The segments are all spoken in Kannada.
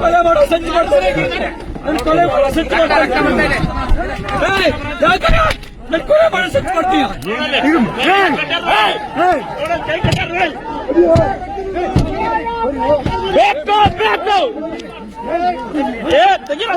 ಕೊಲೆ ಮಾಡೋ ಸಂಚು ಮಾಡ್ತಾರೆ ನನ್ನ ಕೊಲೆ ಮಾಡೋ ಸಂಚು ಮಾಡ್ತಾರೆ ಏಯ್, ಯಾಕಂದ್ರೆ ನನ್ನ ಕೊಲೆ ಮಾಡೋ ಸಂಚು ಮಾಡ್ತೀಯ ಬೇಕು ಬೇಕು ಏ ತೆಗಿರ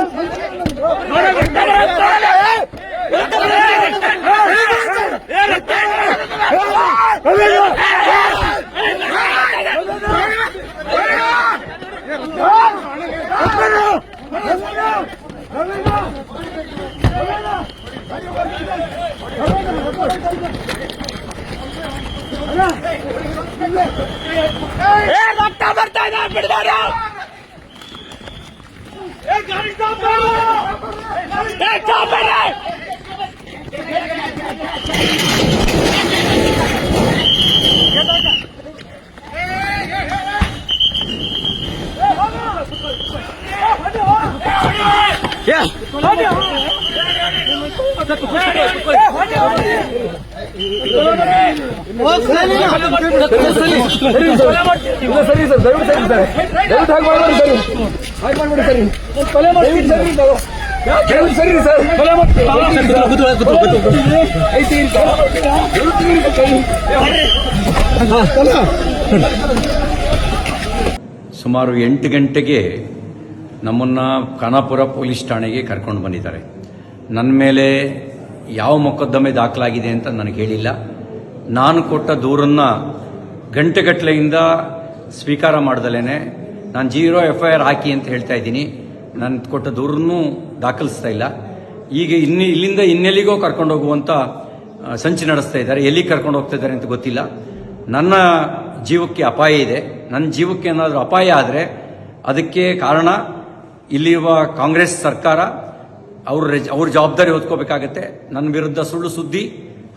ಏ ರಕ್ತ ಬರ್ತಾ ಇದೆ ಬಿಡಬೇಡ ಏ ಸರಿ ಸರ್ ಸರಿ ಸರ್ ದಯವಿಟ್ಟು ಹಾಗೆ ಸರಿ ಹಾಗೆ ಸರಿ ಕೊಲೆ ಮಾಡಿ ಸರಿ ಸರಿ ಕೊಲೆ ಮಾಡಿ. ಸುಮಾರು ಎಂಟು ಗಂಟೆಗೆ ನಮ್ಮನ್ನು ಖಾನಾಪುರ ಪೊಲೀಸ್ ಠಾಣೆಗೆ ಕರ್ಕೊಂಡು ಬಂದಿದ್ದಾರೆ ನನ್ನ ಮೇಲೆ ಯಾವ ಮೊಕದ್ದಮೆ ದಾಖಲಾಗಿದೆ ಅಂತ ನನಗೆ ಹೇಳಿಲ್ಲ. ನಾನು ಕೊಟ್ಟ ದೂರನ್ನು ಗಂಟೆಗಟ್ಟಲೆಯಿಂದ ಸ್ವೀಕಾರ ಮಾಡ್ದಲೇ ನಾನು ಜೀರೋ ಎಫ್ ಐ ಆರ್ ಹಾಕಿ ಅಂತ ಹೇಳ್ತಾ ಇದ್ದೀನಿ. ನಾನು ಕೊಟ್ಟ ದೂರನ್ನು ದಾಖಲಿಸ್ತಾ ಇಲ್ಲ. ಈಗ ಇನ್ನು ಇಲ್ಲಿಂದ ಇನ್ನೆಲ್ಲಿಗೋ ಕರ್ಕೊಂಡು ಹೋಗುವಂಥ ಆ, ಸಂಚು ನಡೆಸ್ತಾ ಇದ್ದಾರೆ. ಎಲ್ಲಿಗೆ ಕರ್ಕೊಂಡು ಹೋಗ್ತಾ ಇದ್ದಾರೆ ಅಂತ ಗೊತ್ತಿಲ್ಲ. ನನ್ನ ಜೀವಕ್ಕೆ ಅಪಾಯ ಇದೆ. ನನ್ನ ಜೀವಕ್ಕೆ ಏನಾದರೂ ಅಪಾಯ ಆದರೆ ಅದಕ್ಕೆ ಕಾರಣ ಇಲ್ಲಿರುವ ಕಾಂಗ್ರೆಸ್ ಸರ್ಕಾರ ಅವ್ರ ಅವ್ರ ಜವಾಬ್ದಾರಿ ಹೊತ್ಕೋಬೇಕಾಗತ್ತೆ. ನನ್ನ ವಿರುದ್ಧ ಸುಳ್ಳು ಸುದ್ದಿ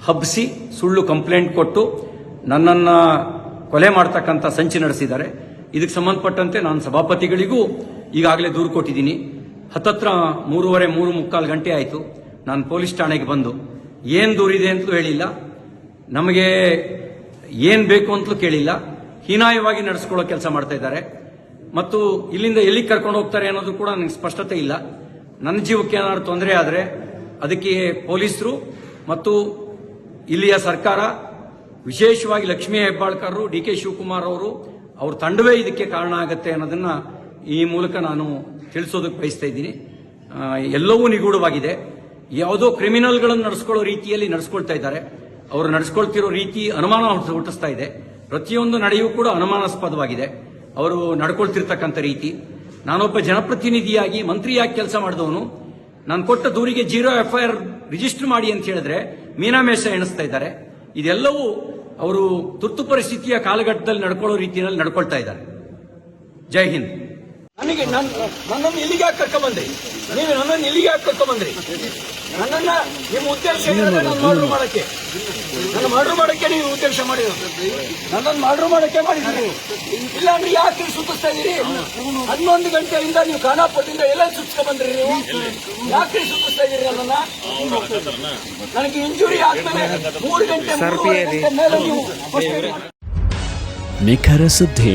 ಹಬ್ಬಿಸಿ ಸುಳ್ಳು ಕಂಪ್ಲೇಂಟ್ ಕೊಟ್ಟು ನನ್ನನ್ನು ಕೊಲೆ ಮಾಡ್ತಕ್ಕಂಥ ಸಂಚಿ ನಡೆಸಿದ್ದಾರೆ. ಇದಕ್ಕೆ ಸಂಬಂಧಪಟ್ಟಂತೆ ನಾನು ಸಭಾಪತಿಗಳಿಗೂ ಈಗಾಗಲೇ ದೂರು ಕೊಟ್ಟಿದ್ದೀನಿ. ಹತ್ತತ್ರ ಮೂರುವರೆ, ಮೂರು ಮುಕ್ಕಾಲು ಗಂಟೆ ಆಯಿತು. ನಾನು ಪೊಲೀಸ್ ಠಾಣೆಗೆ ಬಂದು, ಏನು ದೂರಿದೆ ಅಂತಲೂ ಹೇಳಿಲ್ಲ. ನಮಗೆ ಏನು ಬೇಕು ಅಂತಲೂ ಕೇಳಿಲ್ಲ. ಹೀನಾಯವಾಗಿ ನಡೆಸ್ಕೊಳ್ಳೋ ಕೆಲಸ ಮಾಡ್ತಾ ಇದ್ದಾರೆ. ಮತ್ತು ಇಲ್ಲಿಂದ ಎಲ್ಲಿಗೆ ಕರ್ಕೊಂಡು ಹೋಗ್ತಾರೆ ಅನ್ನೋದು ಕೂಡ ನನಗೆ ಸ್ಪಷ್ಟತೆ ಇಲ್ಲ. ನನ್ನ ಜೀವಕ್ಕೆ ಏನಾದ್ರು ತೊಂದರೆ ಆದರೆ ಅದಕ್ಕೆ ಪೊಲೀಸರು ಮತ್ತು ಇಲ್ಲಿಯ ಸರ್ಕಾರ, ವಿಶೇಷವಾಗಿ ಲಕ್ಷ್ಮೀ ಹೆಬ್ಬಾಳ್ಕರ್ ಡಿ ಕೆ ಶಿವಕುಮಾರ್ ಅವರು, ಅವ್ರ ತಂಡವೇ ಇದಕ್ಕೆ ಕಾರಣ ಆಗುತ್ತೆ ಅನ್ನೋದನ್ನ ಈ ಮೂಲಕ ನಾನು ತಿಳಿಸೋದಕ್ಕೆ ಬಯಸ್ತಾ ಇದ್ದೀನಿ. ಎಲ್ಲವೂ ನಿಗೂಢವಾಗಿದೆ. ಯಾವುದೋ ಕ್ರಿಮಿನಲ್ಗಳನ್ನು ನಡೆಸ್ಕೊಳ್ಳೋ ರೀತಿಯಲ್ಲಿ ನಡೆಸ್ಕೊಳ್ತಾ ಇದ್ದಾರೆ. ಅವರು ನಡೆಸ್ಕೊಳ್ತಿರೋ ರೀತಿ ಅನುಮಾನ ಹುಟ್ಟು- ಹುಟ್ಟಿಸ್ತಾ ಇದೆ. ಪ್ರತಿಯೊಂದು ನಡೆಯೂ ಕೂಡ ಅನುಮಾನಾಸ್ಪದವಾಗಿದೆ. ಅವರು ನಡ್ಕೊಳ್ತಿರ್ತಕ್ಕಂಥ ರೀತಿ. ನಾನೊಬ್ಬ ಜನಪ್ರತಿನಿಧಿಯಾಗಿ ಮಂತ್ರಿಯಾಗಿ ಕೆಲಸ ಮಾಡಿದವನು. ನಾನು ಕೊಟ್ಟ ದೂರಿಗೆ zero F I R register ಮಾಡಿ ಅಂತ ಹೇಳಿದ್ರೆ ಮೀನಾಮೇಷ ಎಣಿಸ್ತಾ ಇದ್ದಾರೆ. ಇದೆಲ್ಲವೂ ಅವರು ತುರ್ತು ಪರಿಸ್ಥಿತಿಯ ಕಾಲಘಟ್ಟದಲ್ಲಿ ನಡ್ಕೊಳ್ಳೋ ರೀತಿಯಲ್ಲಿ ನಡ್ಕೊಳ್ತಾ ಇದ್ದಾರೆ. ಜೈ ಹಿಂದ್. ನನಗೆ ನನ್ನ ನನ್ನನ್ನು ಇಲ್ಲಿಗೆ ಯಾಕೆ ಕರ್ಕೊಂಬಂದ್ರಿ ನೀವು ನನ್ನನ್ನು ಇಲ್ಲಿಗೆ ಯಾಕೆ ಕರ್ಕೊಂಬಂದ್ರಿ ನನ್ನನ್ನ ನಿಮ್ಮ ಉದ್ದೇಶ ಏನಿದೆ ಮಾಡ್ರು ಮಾಡಕ್ಕೆ. ನನ್ನ ಮರ್ಡರ್ ಮಾಡಕ್ಕೆ ನೀವು ಉದ್ದೇಶ ಮಾಡಿರೋದು. ನನ್ನನ್ನು ಮರ್ಡರ್ ಮಾಡಕ್ಕೆ ಮಾಡಿದ್ರಿ ಇಲ್ಲ ಅಂದ್ರೆ ಯಾಕೆ ಸುತ್ತಿಸ್ತಾ ಇದ್ದೀರಿ? ಹನ್ನೊಂದು ಗಂಟೆಯಿಂದ ನೀವು ಖಾನಾಪುರದಿಂದ ಎಲ್ಲ ಬಂದ್ರಿ ನೀವು? ಯಾಕೆ ಸುತ್ತಿಸ್ತಾ ಇದ್ದೀರಿ ನನ್ನನ್ನ? ನನಗೆ ಇಂಜುರಿ ಆದ್ಮೇಲೆ ಮೂರು ಗಂಟೆ ಮೇಲೆ ನೀವು ನಿಖರ ಸುದ್ದಿ.